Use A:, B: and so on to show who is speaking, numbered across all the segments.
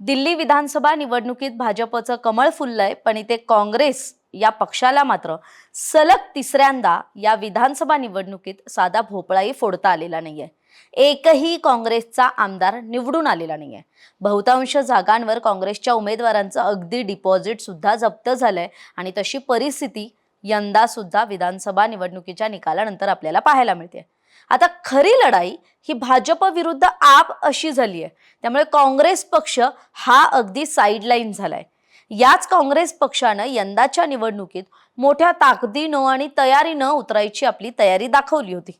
A: दिल्ली विधानसभा निवडणुकीत भाजपचं कमळ फुललंय पण इथे काँग्रेस या पक्षाला मात्र सलग तिसऱ्यांदा या विधानसभा निवडणुकीत साधा भोपळाही फोडता आलेला नाहीये. एकही काँग्रेसचा आमदार निवडून आलेला नाहीये. बहुतांश जागांवर काँग्रेसच्या उमेदवारांचं अगदी डिपॉझिट सुद्धा जप्त झालंय आणि तशी परिस्थिती यंदा सुद्धा विधानसभा निवडणुकीच्या निकालानंतर आपल्याला पाहायला मिळते आता खरी लढाई ही भाजप विरुद्ध आप अशी झाली आहे त्यामुळे काँग्रेस पक्ष हा अगदी साईडलाईन झालाय. याच काँग्रेस पक्षानं यंदाच्या निवडणुकीत मोठ्या ताकदीनं आणि तयारीनं उतरायची आपली तयारी दाखवली होती.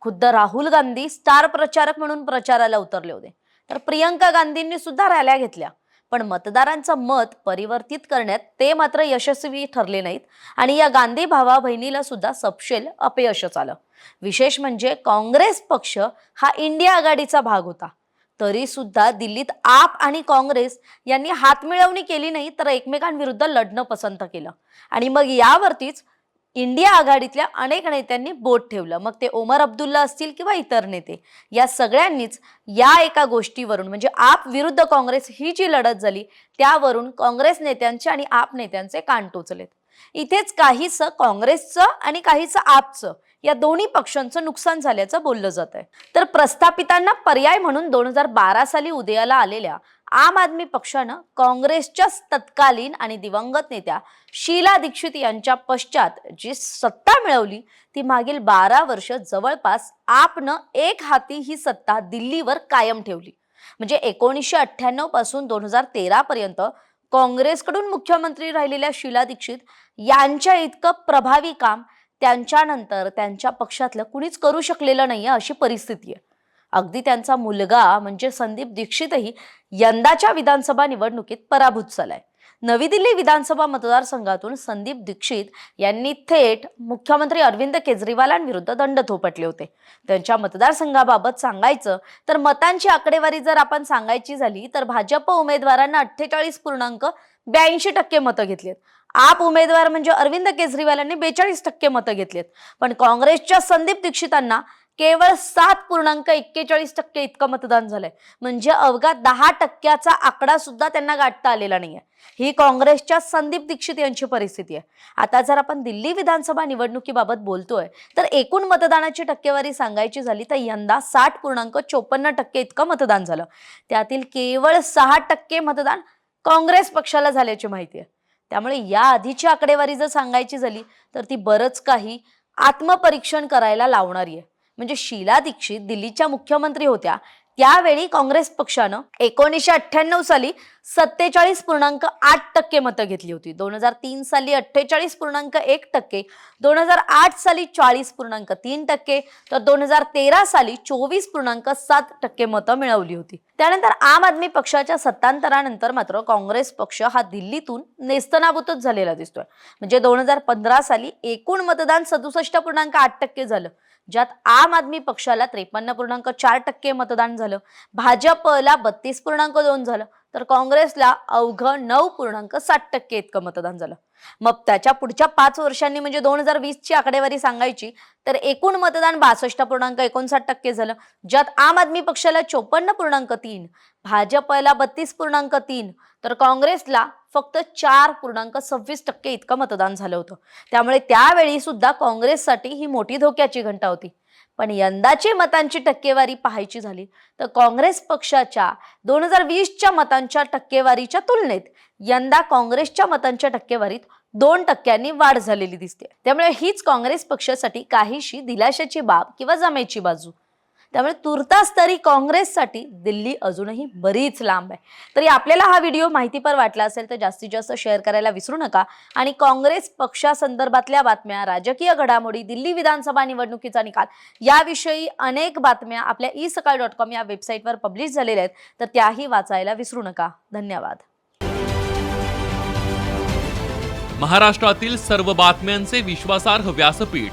A: खुद्द राहुल गांधी स्टार प्रचारक म्हणून प्रचाराला उतरले होते. तर प्रियंका गांधींनी सुद्धा रॅल्या घेतल्या. पण मतदारांचं मत परिवर्तित करण्यात ते मात्र यशस्वी ठरले नाहीत आणि या गांधी भावा बहिणीला सुद्धा सपशेल अपयशच आलं. विशेष म्हणजे काँग्रेस पक्ष हा इंडिया आघाडीचा भाग होता. तरी सुद्धा दिल्लीत आप आणि काँग्रेस यांनी हातमिळवणी केली नाही तर एकमेकांविरुद्ध लढणं पसंत केलं. आणि मग यावरतीच इंडिया आघाडीतल्या अनेक नेत्यांनी बोट ठेवलं. मग ते ओमर अब्दुल्ला असतील किंवा इतर नेते या सगळ्यांनीच या एका गोष्टीवरून म्हणजे आप विरुद्ध काँग्रेस ही जी लढत झाली त्यावरून काँग्रेस नेत्यांचे आणि आप नेत्यांचे कान टोचलेत. इथेच काहीसं काँग्रेसचं आणि काहीसं आपचं या दोन्ही पक्षांचं नुकसान झाल्याचं बोललं जात आहे तर प्रस्थापितांना पर्याय म्हणून दोन हजार बारा साली उदयाला आलेल्या आम आदमी पक्षानं काँग्रेसच्या तत्कालीन आणि दिवंगत नेत्या शीला दीक्षित यांच्या पश्चात जी सत्ता मिळवली ती मागील बारा वर्ष जवळपास आपनं एक हाती ही सत्ता दिल्लीवर कायम ठेवली. म्हणजे एकोणीसशे अठ्ठ्याण्णवपासून दोन हजार तेरा पर्यंत काँग्रेसकडून मुख्यमंत्री राहिलेल्या शीला दीक्षित यांच्या इतकं प्रभावी काम त्यांच्यानंतर त्यांच्या पक्षातलं कुणीच करू शकलेलं नाहीये अशी परिस्थिती आहे. अगदी त्यांचा मुलगा म्हणजे संदीप दीक्षितही यंदाच्या विधानसभा निवडणुकीत पराभूत झालाय. नवी दिल्ली विधानसभा मतदारसंघातून संदीप दीक्षित यांनी थेट मुख्यमंत्री अरविंद केजरीवालांविरुद्ध दंड थोपटले होते. त्यांच्या मतदारसंघाबाबत सांगायचं तर मतांची आकडेवारी जर आपण सांगायची झाली तर भाजप उमेदवारांना अठ्ठेचाळीस पूर्णांक ब्याऐंशी टक्के मतं घेतलीत. आप उमेदवार म्हणजे अरविंद केजरीवालांनी बेचाळीस टक्के मतं घेतलीत. पण काँग्रेसच्या संदीप दीक्षितांना केवळ सात पूर्णांक एक्केचाळीस टक्के इतकं मतदान झालंय. म्हणजे अवघा दहा टक्क्याचा आकडा सुद्धा त्यांना गाठता आलेला नाहीये. ही काँग्रेसच्या संदीप दीक्षित यांची परिस्थिती आहे. आता जर आपण दिल्ली विधानसभा निवडणुकीबाबत बोलतोय तर एकूण मतदानाची टक्केवारी सांगायची झाली तर यंदा साठ पूर्णांक चोपन्न टक्के इतकं मतदान झालं. त्यातील केवळ सहा टक्के मतदान काँग्रेस पक्षाला झाल्याची माहिती आहे. त्यामुळे या आधीची आकडेवारी जर सांगायची झाली तर ती बरंच काही आत्मपरीक्षण करायला लावणारी आहे. म्हणजे शीला दीक्षित दिल्लीच्या मुख्यमंत्री होत्या त्यावेळी काँग्रेस पक्षानं एकोणीसशे अठ्ठ्याण्णव साली सत्तेचाळीस पूर्णांक आठ टक्के मतं घेतली होती. दोन हजार तीन साली अठ्ठेचाळीस पूर्णांक एक टक्के दोन हजार आठ साली चाळीस पूर्णांक तीन टक्के तर दोन हजार तेरा साली चोवीस पूर्णांक सात टक्के मतं मिळवली होती. त्यानंतर आम आदमी पक्षाच्या सत्तांतरानंतर मात्र काँग्रेस पक्ष हा दिल्लीतून नेस्तनाबूतच झालेला दिसतोय. म्हणजे दोन हजार पंधरा साली एकूण मतदान सदुसष्ट पूर्णांक आठ टक्के झालं. ज्यात आम आदमी पक्षाला त्रेपन्न पूर्णांक चार टक्के मतदान झालं. भाजपला बत्तीस पूर्णांक दोन झालं. तर काँग्रेसला अवघं नऊ पूर्णांक साठ टक्के इतकं मतदान झालं. मग त्याच्या पुढच्या पाच वर्षांनी म्हणजे दोन हजार वीसची आकडेवारी सांगायची तर एकूण मतदान बासष्ट पूर्णांक एकोणसाठ टक्के झालं. ज्यात आम आदमी पक्षाला चोपन्न पूर्णांक तीन भाजपला बत्तीस पूर्णांक तीन तर काँग्रेसला फक्त चार पूर्णांक सव्वीस टक्के इतकं मतदान झालं होतं. त्यामुळे त्यावेळी सुद्धा काँग्रेससाठी ही मोठी धोक्याची घंटा होती. पण यंदाची मतांची टक्केवारी पाहायची झाली तर काँग्रेस पक्षाच्या दोन हजार वीसच्या मतांच्या टक्केवारीच्या तुलनेत यंदा काँग्रेसच्या मतांच्या टक्केवारीत दोन टक्क्यांनी वाढ झालेली दिसते. त्यामुळे हीच काँग्रेस पक्षासाठी काहीशी दिलाशाची बाब किंवा जमेची बाजू. त्यामुळे तुर्तास तरी काँग्रेससाठी दिल्ली अजूनही बरीच लांब आहे. तरी आपल्याला हा व्हिडिओ माहितीपर वाटला असेल तर जास्तीत जास्त शेअर करायला विसरू नका. आणि काँग्रेस पक्षासंदर्भातल्या बातम्या राजकीय घडामोडी दिल्ली विधानसभा निवडणुकीचा निकाल याविषयी अनेक बातम्या आपल्या ई सकाळ डॉट कॉम या वेबसाईटवर पब्लिश झालेल्या आहेत. तर त्याही वाचायला विसरू नका. धन्यवाद.
B: महाराष्ट्रातील सर्व बातम्यांचे विश्वासार्ह व्यासपीठ